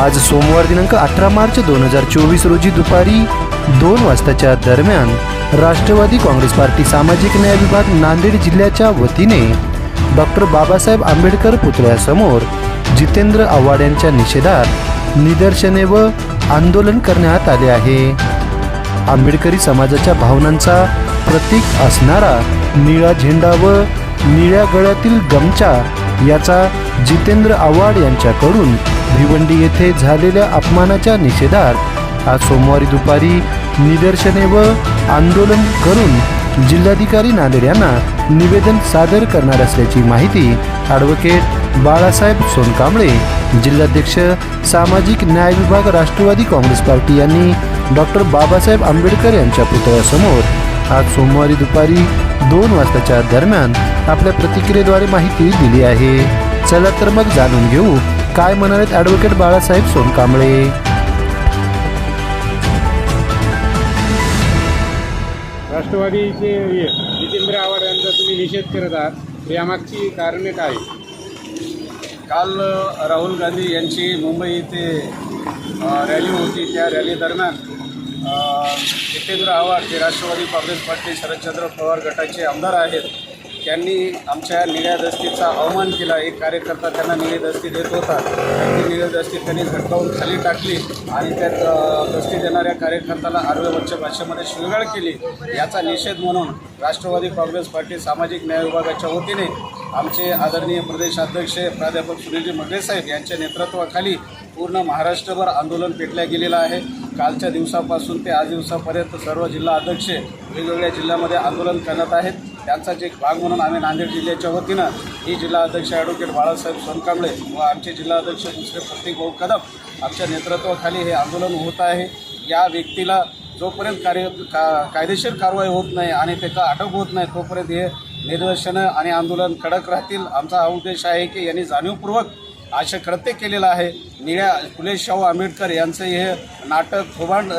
आज सोमवार दिनांक अठरा मार्च दोन हजार चोवीस रोजी दुपारी दोन वाजताच्या दरम्यान राष्ट्रवादी काँग्रेस पार्टी सामाजिक न्याय विभाग नांदेड जिल्ह्याच्या वतीने डॉक्टर बाबासाहेब आंबेडकर पुतळ्यासमोर जितेंद्र आव्हाड यांच्या निषेधात निदर्शने व आंदोलन करण्यात आले आहे. आंबेडकरी समाजाच्या भावनांचा प्रतीक असणारा निळा झेंडा व निळ्या गळ्यातील गमचा याचा जितेंद्र आव्हाड यांच्याकडून भिवंडी येथे झालेल्या अपमानाच्या निषेधात आज सोमवारी दुपारी निदर्शने व आंदोलन करून जिल्हाधिकारी नांदेड यांना निवेदन सादर करणार असल्याची माहिती ॲडव्होकेट बाळासाहेब सोनकांबळे जिल्हाध्यक्ष सामाजिक न्याय विभाग राष्ट्रवादी काँग्रेस पार्टी यांनी डॉक्टर बाबासाहेब आंबेडकर यांच्या पुतळ्यासमोर आज सोमवारी दुपारी दोन वाजताच्या दरम्यान आपल्या प्रतिक्रियेद्वारे माहिती दिली आहे. चला तर मग जाणून घेऊ काय म्हणालेत ॲडव्होकेट बाळासाहेब सोनकांबळे? राष्ट्रवादीचे हे जितेंद्र आव्हाड यांचा तुम्ही निषेध करत आहात यामागची कारणे काय? काल राहुल गांधी यांची मुंबई येथे रॅली होती. त्या रॅली दरम्यान अ, जितेंद्र आव्हाड जे राष्ट्रवादी काँग्रेस पार्टी शरदचंद्र पवार गटाचे आमदार आहेत त्यांनी आमच्या निळ्यादस्तीचा अवमान केला. एक कार्यकर्ता त्यांना निळदस्ती देत होता. ती निळी त्यांनी झटकावून खाली टाकली आणि त्या दस्ती देणाऱ्या कार्यकर्त्याला आर्यवच्च भाषेमध्ये शिवगाळ केली. याचा निषेध म्हणून राष्ट्रवादी काँग्रेस पार्टी सामाजिक न्याय विभागाच्या वतीने आमचे आदरणीय प्रदेशाध्यक्ष प्राध्यापक सुनीलजी मगरे साहेब यांच्या नेतृत्वाखाली पूर्ण महाराष्ट्रभर आंदोलन पेटल्या गेलेलं आहे. कालच्या दिवसापासून ते आज दिवसापर्यंत सर्व जिल्हा अध्यक्ष वेगवेगळ्या जिल्ह्यामध्ये आंदोलन करत आहेत. त्यांचाच एक भाग म्हणून आम्ही नांदेड जिल्ह्याच्या वतीनं ही जिल्हा अध्यक्ष ॲडव्होकेट बाळासाहेब सोनकांबळे व आमचे जिल्हा अध्यक्ष दुसरे प्रतीक भाऊ कदम आमच्या नेतृत्वाखाली हे आंदोलन होत आहे. या व्यक्तीला जोपर्यंत कार्य का कायदेशीर कारवाई होत नाही आणि त्याचा अटक होत नाही तोपर्यंत हे निदर्शनं आणि आंदोलन कडक राहतील. आमचा हा उद्देश आहे की यांनी जाणीवपूर्वक असे कृत्य केलेलं आहे. निळ्या फुले शाहू आंबेडकर यांचं हे नाटक थोबांड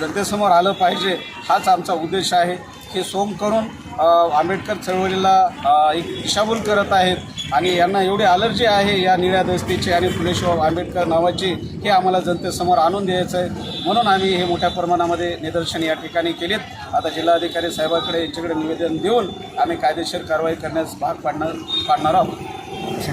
जनतेसमोर आलं पाहिजे हाच आमचा उद्देश आहे. हे सोम करून आंबेडकर चळवळीला एक दिशाभूल करत आहेत आणि यांना एवढी अलर्जी आहे या निळ्या दस्तीची आणि फुलेशाहू आंबेडकर नावाची हे आम्हाला जनतेसमोर आणून द्यायचं आहे म्हणून आम्ही हे मोठ्या प्रमाणामध्ये निदर्शन या ठिकाणी केलेत. आता जिल्हाधिकारी साहेबाकडे यांच्याकडे निवेदन देऊन आम्ही कायदेशीर कारवाई करण्यास भाग पाडणार पाडणार आहोत.